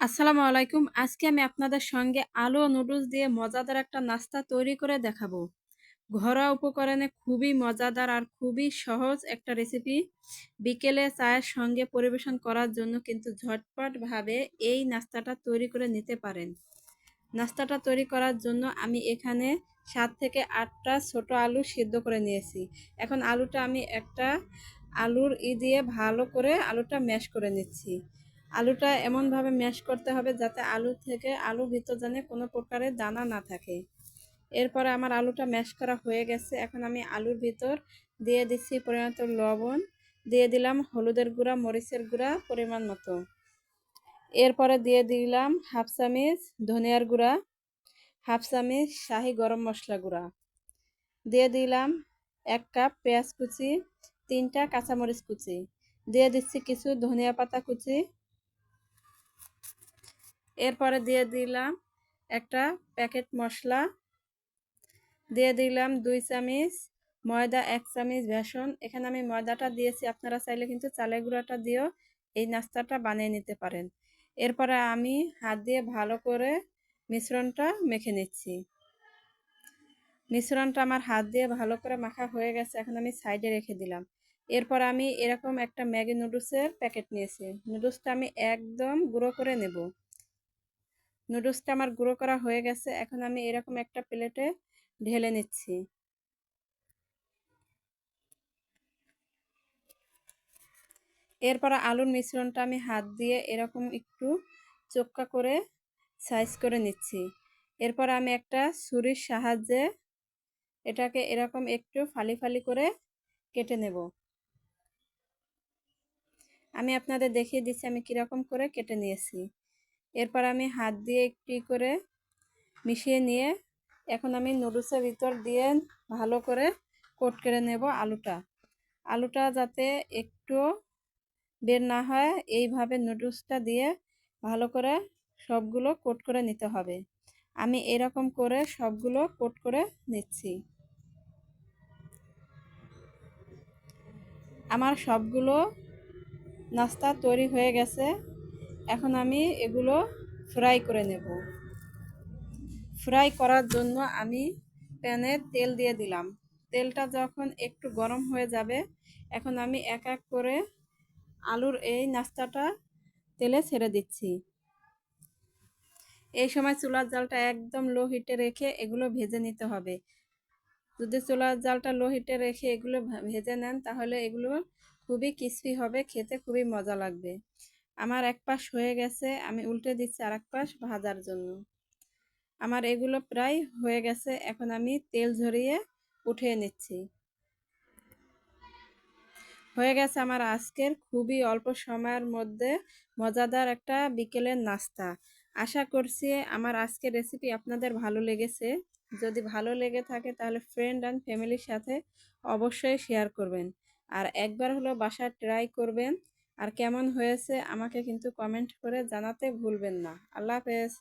আসসালামু আলাইকুম। আজকে আমি আপনাদের সঙ্গে আলু নুডলস দিয়ে মজাদার একটা নাস্তা তৈরি করে দেখাবো। ঘরোয়া উপকরণে খুবই মজাদার আর খুবই সহজ একটা রেসিপি বিকেলে চায়ের সঙ্গে পরিবেশন করার জন্য কিন্তু ঝটপটভাবে এই নাস্তাটা তৈরি করে নিতে পারেন। নাস্তাটা তৈরি করার জন্য আমি এখানে সাত থেকে আটটা ছোট আলু সিদ্ধ করে নিয়েছি। এখন আলুটা আমি একটা আলুর ই দিয়ে ভালো করে আলুটা ম্যাশ করে নিচ্ছি। আলুটা এমনভাবে ম্যাশ করতে হবে যাতে আলু থেকে আলু ভিতর জানে কোনো প্রকারের দানা না থাকে। এরপরে আমার আলুটা ম্যাশ করা হয়ে গেছে। এখন আমি আলুর ভিতর দিয়ে দিচ্ছি পরিণত লবণ। দিয়ে দিলাম হলুদের গুঁড়া, মরিচের গুঁড়া পরিমাণ মতো। এরপরে দিয়ে দিলাম হাফ চামিচ ধনিয়ার গুঁড়া, হাফ চামিচ শাহি গরম মশলা গুঁড়া। দিয়ে দিলাম এক কাপ পেঁয়াজ কুচি, তিনটা কাঁচামরিচ কুচি। দিয়ে দিচ্ছি কিছু ধনিয়া পাতা কুচি এরপরে দিয়ে দিলাম একটা প্যাকেট মশলা। দিয়ে দিলাম দুই চামিচ ময়দা, এক চামিচ বেসন। এখানে আমি ময়দাটা দিয়েছি, আপনারা চাইলে কিন্তু চালের গুঁড়াটা দিয়েও এই নাস্তাটা বানিয়ে নিতে পারেন। এরপরে আমি হাত দিয়ে ভালো করে মিশ্রণটা মেখে নিচ্ছি। মিশ্রণটা আমার হাত দিয়ে ভালো করে মাখা হয়ে গেছে, এখন আমি সাইডে রেখে দিলাম। এরপর আমি এরকম একটা ম্যাগি নুডলসের প্যাকেট নিয়েছি। নুডলসটা আমি একদম গুঁড়ো করে নেব। নুডলসটা আমার গুঁড়ো করা হয়ে গেছে। এখন আমি এরকম একটা প্লেটে ঢেলে নিচ্ছি। এরপর আলুর মিশ্রণটা আমি হাত দিয়ে এরকম একটু চোক্কা করে সাইজ করে নিচ্ছি। এরপর আমি একটা ছুরির সাহায্যে এটাকে এরকম একটু ফালি ফালি করে কেটে নেব। আমি আপনাদের দেখিয়ে দিচ্ছি আমি কীরকম করে কেটে নিয়েছি। এরপর আমি হাত দিয়ে একটি করে মিশিয়ে নিয়ে এখন আমি নুডলসের ভিতর দিয়ে ভালো করে কোট করে নেব আলুটা। আলুটা যাতে একটু বের না হয়, এইভাবে নুডলসটা দিয়ে ভালো করে সবগুলো কোট করে নিতে হবে। আমি এরকম করে সবগুলো কোট করে নিচ্ছি। আমার সবগুলো নাস্তা তৈরি হয়ে গেছে। এখন আমি এগুলো ফ্রাই করে নেব। ফ্রাই করার জন্য আমি প্যানে তেল দিয়ে দিলাম। তেলটা যখন একটু গরম হয়ে যাবে, এখন আমি এক এক করে আলুর এই নাস্তাটা তেলে ছেড়ে দিচ্ছি। এই সময় চুলার জালটা একদম লো হিটে রেখে এগুলো ভেজে নিতে হবে। যদি চুলার জালটা লো হিটে রেখে এগুলো ভেজে নেন, তাহলে এগুলো খুবই ক্রিসপি হবে, খেতে খুবই মজা লাগবে। আমার এক পাশ হয়ে গেছে, আমি উল্টে দিচ্ছি আর এক পাশ ভাজার জন্য। আমার এগুলো প্রায় হয়ে গেছে, এখন আমি তেল ঝরিয়ে উঠিয়ে নিচ্ছি। হয়ে গেছে আমার আজকের খুবই অল্প সময়ের মধ্যে মজাদার একটা বিকেলের নাস্তা। আশা করছি আমার আজকের রেসিপি আপনাদের ভালো লেগেছে। যদি ভালো লেগে থাকে তাহলে ফ্রেন্ড অ্যান্ড ফ্যামিলির সাথে অবশ্যই শেয়ার করবেন। আর একবার হলো বাসায় ট্রাই করবেন। আর কেমন হয়েছে আমাকে কিন্তু কমেন্ট করে জানাতে ভুলবেন না। আল্লাহ হাফেজ।